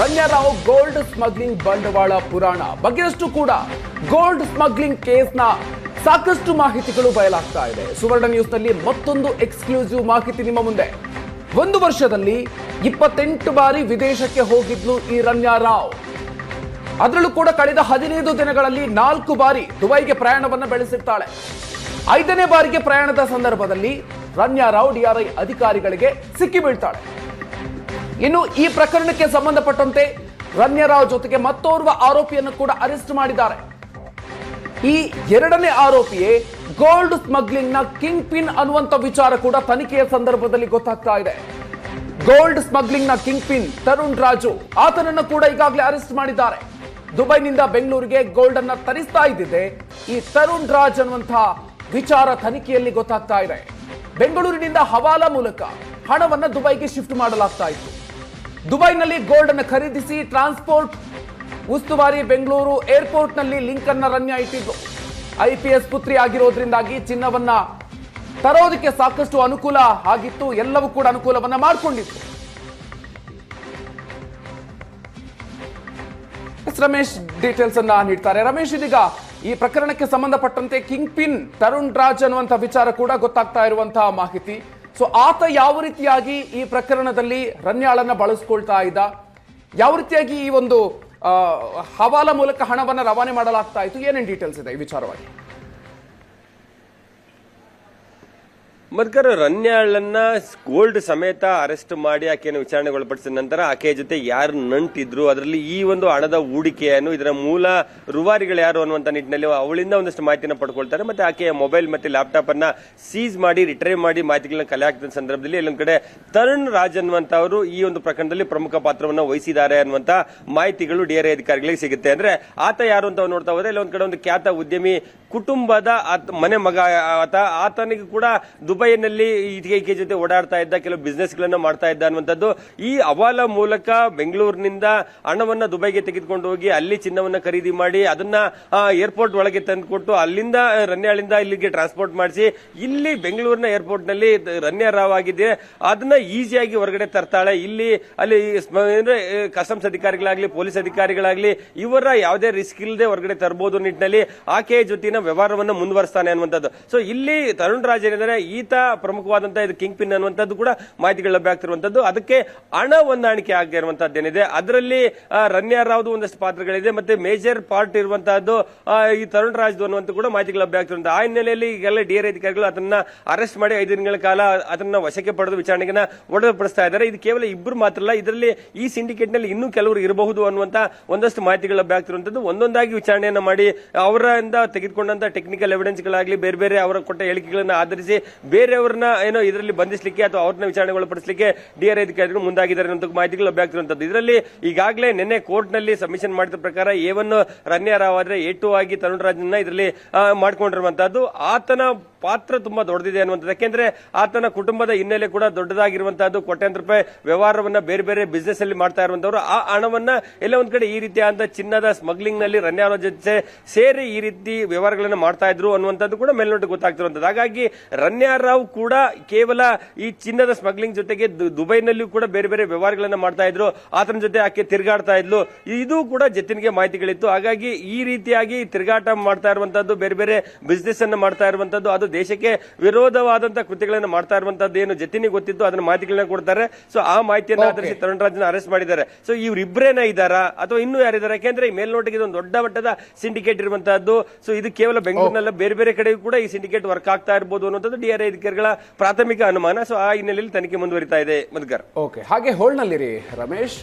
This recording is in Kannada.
ರಣ್ಯಾರಾವ್ ಗೋಲ್ಡ್ ಸ್ಮಗ್ಲಿಂಗ್ ಬಂಡವಾಳ ಪುರಾಣ. ಬಗ್ಗೆಯಷ್ಟು ಕೂಡ ಗೋಲ್ಡ್ ಸ್ಮಗ್ಲಿಂಗ್ ಕೇಸ್ನ ಸಾಕಷ್ಟು ಮಾಹಿತಿಗಳು ಬಯಲಾಗ್ತಾ ಇದೆ. ಸುವರ್ಣ ನ್ಯೂಸ್ನಲ್ಲಿ ಮತ್ತೊಂದು ಎಕ್ಸ್ಕ್ಲೂಸಿವ್ ಮಾಹಿತಿ ನಿಮ್ಮ ಮುಂದೆ. ಒಂದು ವರ್ಷದಲ್ಲಿ ಇಪ್ಪತ್ತೆಂಟು ಬಾರಿ ವಿದೇಶಕ್ಕೆ ಹೋಗಿದ್ಲು ಈ ರಣ್ಯಾರಾವ್ ಅದರಲ್ಲೂ ಕೂಡ ಕಳೆದ ಹದಿನೈದು ದಿನಗಳಲ್ಲಿ ನಾಲ್ಕು ಬಾರಿ ದುಬೈಗೆ ಪ್ರಯಾಣವನ್ನು ಬೆಳೆಸಿರ್ತಾಳೆ. ಐದನೇ ಬಾರಿಗೆ ಪ್ರಯಾಣದ ಸಂದರ್ಭದಲ್ಲಿ ರಣ್ಯಾರಾವ್ ಡಿಆರ್ಐ ಅಧಿಕಾರಿಗಳಿಗೆ ಸಿಕ್ಕಿ ಬೀಳ್ತಾಳೆ ಇನ್ನು ಈ ಪ್ರಕರಣಕ್ಕೆ ಸಂಬಂಧಪಟ್ಟಂತೆ ರಣ್ಯರಾವ್ ಜೊತೆಗೆ ಮತ್ತೋರ್ವ ಆರೋಪಿಯನ್ನು ಕೂಡ ಅರೆಸ್ಟ್ ಮಾಡಿದ್ದಾರೆ. ಈ ಎರಡನೇ ಆರೋಪಿಯೇ ಗೋಲ್ಡ್ ಸ್ಮಗ್ಲಿಂಗ್ನ ಕಿಂಗ್ ಪಿನ್ ಅನ್ನುವಂತ ವಿಚಾರ ಕೂಡ ತನಿಖೆಯ ಸಂದರ್ಭದಲ್ಲಿ ಗೊತ್ತಾಗ್ತಾ ಇದೆ. ಗೋಲ್ಡ್ ಸ್ಮಗ್ಲಿಂಗ್ನ ಕಿಂಗ್ ಪಿನ್ ತರುಣ್ ರಾಜು ಆತನನ್ನು ಕೂಡ ಈಗಾಗಲೇ ಅರೆಸ್ಟ್ ಮಾಡಿದ್ದಾರೆ. ದುಬೈನಿಂದ ಬೆಂಗಳೂರಿಗೆ ಗೋಲ್ಡ್ ಅನ್ನ ತರಿಸ್ತಾ ಇದ್ದಿದೆ ಈ ತರುಣ್ ರಾಜ್ ಅನ್ನುವಂತಹ ವಿಚಾರ ತನಿಖೆಯಲ್ಲಿ ಗೊತ್ತಾಗ್ತಾ ಇದೆ. ಬೆಂಗಳೂರಿನಿಂದ ಹವಾಲಾ ಮೂಲಕ ಹಣವನ್ನು ದುಬೈಗೆ ಶಿಫ್ಟ್ ಮಾಡಲಾಗ್ತಾ ಇತ್ತು. ದುಬೈನಲ್ಲಿ ಗೋಲ್ಡ್ ಅನ್ನು ಖರೀದಿಸಿ ಟ್ರಾನ್ಸ್ಪೋರ್ಟ್, ಉಸ್ತುವಾರಿ ಬೆಂಗಳೂರು ಏರ್ಪೋರ್ಟ್ನಲ್ಲಿ ಲಿಂಕ್ ಅನ್ನ ರನ್ಯ ಇಟ್ಟಿದ್ರು ಐ ಪಿ ಎಸ್ ಪುತ್ರಿ ಆಗಿರೋದ್ರಿಂದಾಗಿ ಚಿನ್ನವನ್ನ ತರೋದಕ್ಕೆ ಸಾಕಷ್ಟು ಅನುಕೂಲ ಆಗಿತ್ತು. ಎಲ್ಲವೂ ಕೂಡ ಅನುಕೂಲವನ್ನ ಮಾಡಿಕೊಂಡಿತ್ತು. ರಮೇಶ್ ಡೀಟೇಲ್ಸ್ ಅನ್ನ ನೀಡ್ತಾರೆ. ರಮೇಶ್, ಇದೀಗ ಈ ಪ್ರಕರಣಕ್ಕೆ ಸಂಬಂಧಪಟ್ಟಂತೆ ಕಿಂಗ್ ಪಿನ್ ತರುಣ್ ರಾಜ್ ಅನ್ನುವಂಥ ವಿಚಾರ ಕೂಡ ಗೊತ್ತಾಗ್ತಾ ಇರುವಂತಹ ಮಾಹಿತಿ. ಸೊ ಆತ ಯಾವ ರೀತಿಯಾಗಿ ಈ ಪ್ರಕರಣದಲ್ಲಿ ರನ್ಯಾಳನ್ನು ಬಳಸ್ಕೊಳ್ತಾ ಇದ್ದ? ಯಾವ ರೀತಿಯಾಗಿ ಈ ಒಂದು ಹವಾಲ ಮೂಲಕ ಹಣವನ್ನು ರವಾನೆ ಮಾಡಲಾಗ್ತಾ ಇತ್ತು? ಏನೇನು ಡೀಟೇಲ್ಸ್ ಇದೆ ಈ ವಿಚಾರವಾಗಿ? ಮದ್ಕರ್ ರನ್ಯಾಳನ್ನ ಗೋಲ್ಡ್ ಸಮೇತ ಅರೆಸ್ಟ್ ಮಾಡಿ ಆಕೆಯನ್ನು ವಿಚಾರಣೆಗೆ ಒಳಪಡಿಸಿದ ನಂತರ ಆಕೆಯ ಜೊತೆ ಯಾರು ನಂಟಿದ್ರು? ಅದರಲ್ಲಿ ಈ ಒಂದು ಹಣದ ಹೂಡಿಕೆಯನ್ನು ಇದರ ಮೂಲ ರುವಾರಿಗಳು ಯಾರು ಅನ್ನುವಂತ ನಿಟ್ಟಿನಲ್ಲಿ ಅವಳಿಂದ ಒಂದಷ್ಟು ಮಾಹಿತಿಯನ್ನು ಪಡ್ಕೊಳ್ತಾರೆ. ಮತ್ತೆ ಆಕೆಯ ಮೊಬೈಲ್ ಮತ್ತೆ ಲ್ಯಾಪ್ಟಾಪ್ ಅನ್ನ ಸೀಸ್ ಮಾಡಿ, ರಿಟ್ರೈವ್ ಮಾಡಿ ಮಾಹಿತಿಗಳನ್ನ ಕಲೆ ಹಾಕಿದ ಸಂದರ್ಭದಲ್ಲಿ ಎಲ್ಲೊಂದ್ ಕಡೆ ತರುಣ್ ರಾಜ್ ಅನ್ನುವಂತವರು ಈ ಒಂದು ಪ್ರಕರಣದಲ್ಲಿ ಪ್ರಮುಖ ಪಾತ್ರವನ್ನು ವಹಿಸಿದ್ದಾರೆ ಅನ್ನುವಂತ ಮಾಹಿತಿಗಳು ಡಿಆರ್ಐ ಅಧಿಕಾರಿಗಳಿಗೆ ಸಿಗುತ್ತೆ. ಅಂದ್ರೆ ಆತ ಯಾರು ಅಂತ ನೋಡ್ತಾ ಹೋದ್ರೆ ಇಲ್ಲೊಂದ್ ಕಡೆ ಒಂದು ಖ್ಯಾತ ಉದ್ಯಮಿ ಕುಟುಂಬದ ಮನೆ ಮಗ, ಆತ, ಆತನಿಗೆ ಕೂಡ ದುಬೈನಲ್ಲಿ ಈಕೆ ಜೊತೆ ಓಡಾಡ್ತಾ ಇದ್ದ, ಕೆಲವು ಬಿಸ್ನೆಸ್ ಗಳನ್ನ ಮಾಡ್ತಾ ಇದ್ದ ಅನ್ನುವಂಥದ್ದು, ಈ ಅವಾಲ ಮೂಲಕ ಬೆಂಗಳೂರಿನಿಂದ ಹಣವನ್ನ ದುಬೈಗೆ ತೆಗೆದುಕೊಂಡು ಹೋಗಿ ಅಲ್ಲಿ ಚಿನ್ನವನ್ನ ಖರೀದಿ ಮಾಡಿ ಅದನ್ನ ಏರ್ಪೋರ್ಟ್ ಒಳಗೆ ತಂದುಕೊಟ್ಟು ಅಲ್ಲಿಂದ, ರನ್ಯಾಳಿಂದ ಇಲ್ಲಿಗೆ ಟ್ರಾನ್ಸ್ಪೋರ್ಟ್ ಮಾಡಿಸಿ, ಇಲ್ಲಿ ಬೆಂಗಳೂರಿನ ಏರ್ಪೋರ್ಟ್ನಲ್ಲಿ ರನ್ಯ ರಾವ್ ಆಗಿದೆ. ಅದನ್ನ ಈಸಿಯಾಗಿ ಹೊರಗಡೆ ತರ್ತಾಳೆ. ಇಲ್ಲಿ, ಅಲ್ಲಿ ಕಸ್ಟಮ್ಸ್ ಅಧಿಕಾರಿಗಳಾಗ್ಲಿ ಪೊಲೀಸ್ ಅಧಿಕಾರಿಗಳಾಗ್ಲಿ, ಇವರ ಯಾವುದೇ ರಿಸ್ಕ್ ಇಲ್ಲದೆ ಹೊರಗಡೆ ತರಬಹುದು ನಿಟ್ಟಿನಲ್ಲಿ. ಆಕೆಯ ಜೊತೆನ ವ್ಯವಹಾರವನ್ನು ಮುಂದುವರಿಸ್ತಾನೆ ಅನ್ನುವಂಥದ್ದು. ಸೊ ಇಲ್ಲಿ ತರುಣ್ ರಾಜ್ ಏನಿದ್ದಾರೆ, ಈತ ಪ್ರಮುಖವಾದಂತಹ ಇದು ಕಿಂಗ್ ಪಿನ್ ಅನ್ನುವಂಥದ್ದು ಕೂಡ ಮಾಹಿತಿಗಳು ಲಭ್ಯ ಆಗ್ತಿರುವಂತದ್ದು ಅದಕ್ಕೆ ಹಣ ಹೊಂದಾಣಿಕೆ ಆಗಿರುವಂತದ್ದು ಏನಿದೆ ಅದರಲ್ಲಿ ರನ್ಯಾ ರಾವ್ ಒಂದಷ್ಟು ಪಾತ್ರಗಳಿದೆ, ಮತ್ತೆ ಮೇಜರ್ ಪಾರ್ಟ್ ಇರುವಂತಹದ್ದು ಈ ತರುಣ್ ರಾಜ್ ಅನ್ನುವಂಥ ಕೂಡ ಮಾಹಿತಿಗಳು ಲಭ್ಯ ಆಗ್ತಿರುವಂತಹ ಆ ಹಿನ್ನೆಲೆಯಲ್ಲಿ ಈಗೆಲ್ಲ ಡಿಆರ್ ಅಧಿಕಾರಿಗಳು ಅದನ್ನ ಅರೆಸ್ಟ್ ಮಾಡಿ ಐದು ದಿನಗಳ ಕಾಲ ಅದನ್ನ ವಶಕ್ಕೆ ಪಡೆದು ವಿಚಾರಣೆಗೆ ಒಳಪಡಿಸ್ತಾ ಇದ್ದಾರೆ. ಇದು ಕೇವಲ ಇಬ್ಬರು ಮಾತ್ರ ಅಲ್ಲ, ಇದರಲ್ಲಿ ಈ ಸಿಂಡಿಕೇಟ್ನಲ್ಲಿ ಇನ್ನೂ ಕೆಲವರು ಇರಬಹುದು ಅನ್ನುವಂತ ಒಂದಷ್ಟು ಮಾಹಿತಿಗಳು ಲಭ್ಯ ಆಗ್ತಿರುವಂತದ್ದು ಒಂದೊಂದಾಗಿ ವಿಚಾರಣೆಯನ್ನು ಮಾಡಿ ಅವರಿಂದ ತೆಗೆದುಕೊಂಡಂತ ಟೆಕ್ನಿಕಲ್ ಎವಿಡೆನ್ಸ್ ಗಳಾಗ್ಲಿ ಬೇರೆ ಬೇರೆ ಅವರ ಕೊಟ್ಟ ಹೇಳಿಕೆಗಳನ್ನು ಆಧರಿಸಿ ಬೇರೆಯವರನ್ನ ಏನೋ ಇದರಲ್ಲಿ ಬಂಧಿಸಲಿಕ್ಕೆ ಅಥವಾ ಅವ್ರನ್ನ ವಿಚಾರಣೆ ಒಳಪಡಿಸಲಿಕ್ಕೆ ಡಿಆರ್ ಅಧಿಕಾರಿಗಳು ಮುಂದಾಗಿದ್ದಾರೆ ಅಂತ ಮಾಹಿತಿಗಳು ಲಭ್ಯ ಆಗ್ತಿರುವಂತದ್ದು. ಇದರಲ್ಲಿ ಈಗಾಗಲೇ ನಿನ್ನೆ ಕೋರ್ಟ್ನಲ್ಲಿ ಸಬ್ಮಿಷನ್ ಮಾಡಿದ ಪ್ರಕಾರ A one Ranya Rao two ಆಗಿ ತರುಣ್ ರಾಜನ್ನ ಇದರಲ್ಲಿ ಮಾಡಿಕೊಂಡಿರುವಂತಹದ್ದು. ಆತನ ಪಾತ್ರ ತುಂಬಾ ದೊಡ್ಡದಿದೆ ಅನ್ನುವಂಥದ್ದು. ಯಾಕೆಂದ್ರೆ ಆತನ ಕುಟುಂಬದ ಹಿನ್ನೆಲೆ ಕೂಡ ದೊಡ್ಡದಾಗಿರುವಂತಹದ್ದು. ಕೋಟ್ಯಾಂತರ ರೂಪಾಯಿ ವ್ಯವಹಾರವನ್ನ ಬೇರೆ ಬೇರೆ ಬಿಸ್ನೆಸ್ ಅಲ್ಲಿ ಮಾಡ್ತಾ ಇರುವಂತವ್ರು. ಆ ಹಣವನ್ನ ಎಲ್ಲ ಒಂದ್ ಕಡೆ ಈ ರೀತಿಯಾದ ಚಿನ್ನದ ಸ್ಮಗ್ಲಿಂಗ್ನಲ್ಲಿ ರನ್ಯಾರ ಜೊತೆ ಸೇರಿ ಈ ರೀತಿ ವ್ಯವಹಾರಗಳನ್ನ ಮಾಡ್ತಾ ಇದ್ರು ಅನ್ನುವಂಥದ್ದು ಕೂಡ ಮೇಲ್ನೋಟ ಗೊತ್ತಾಗ್ತಿರುವಂತದ್ದು ಹಾಗಾಗಿ ರನ್ಯಾರಾವ್ ಕೂಡ ಕೇವಲ ಈ ಚಿನ್ನದ ಸ್ಮಗ್ಲಿಂಗ್ ಜೊತೆಗೆ ದು- ದುಬೈನಲ್ಲಿಯೂ ಕೂಡ ಬೇರೆ ಬೇರೆ ವ್ಯವಹಾರಗಳನ್ನ ಮಾಡ್ತಾ ಇದ್ರು. ಆತನ ಜೊತೆ ಆಕೆ ತಿರುಗಾಡ್ತಾ ಇದ್ಲು. ಇದು ಕೂಡ ಜತಿನ್ಗೆ ಮಾಹಿತಿಗಳಿತ್ತು. ಹಾಗಾಗಿ ಈ ರೀತಿಯಾಗಿ ತಿರುಗಾಟ ಮಾಡ್ತಾ ಇರುವಂತದ್ದು ಬೇರೆ ಬೇರೆ ಬಿಸ್ನೆಸ್ ಅನ್ನ ಮಾಡ್ತಾ ಇರುವಂತದ್ದು ಅದು ದೇಶಕ್ಕೆ ವಿರೋಧವಾದಂತಹ ಕೃತ್ಯಗಳನ್ನು ಮಾಡ್ತಾ ಇರುವಂತದ್ದು ಏನು ಜತಿನಿ ಗೊತ್ತಿತ್ತು ಅದನ್ನ ಮಾಹಿತಿಗಳನ್ನ ಕೊಡ್ತಾರೆ. ಸೊ ಆ ಮಾಹಿತಿಯನ್ನು ಆಧರಿಸಿ ತರುಣ್ ರಾಜ್ನ ಅರೆಸ್ಟ್ ಮಾಡಿದ್ದಾರೆ. ಸೊ ಇವರಿಬ್ಬರೇನ ಇದ್ದಾರಾ? ಅಥವಾ ಇನ್ನೂ ಯಾರಿದ್ದಾರೆ? ಯಾಕೆಂದ್ರೆ ಈ ಮೇಲ್ನೋಟಕ್ಕೆ ಇದೊಂದು ದೊಡ್ಡ ಮಟ್ಟದ ಸಿಂಡಿಕೇಟ್ ಇರುವಂತಹದ್ದು. ಸೊ ಇದು ಕೇವಲ ಬೆಂಗಳೂರಿನಲ್ಲ ಬೇರೆ ಬೇರೆ ಕಡೆಗೂ ಕೂಡ ಈ ಸಿಂಡಿಕೇಟ್ ವರ್ಕ್ ಆಗ್ತಾ ಇರಬಹುದು ಅನ್ನೋದು ಡಿಆರ್ಐ ಅಧಿಕಾರಿಗಳ ಪ್ರಾಥಮಿಕ ಅನುಮಾನ. ಸೊ ಆ ಹಿನ್ನೆಲೆಯಲ್ಲಿ ತನಿಖೆ ಮುಂದುವರಿತಾ ಇದೆ ಮಧುಕರ್. ಓಕೆ ಹಾಗೆ ಹೋಳ್ನಲ್ಲಿರಿ ರಮೇಶ್.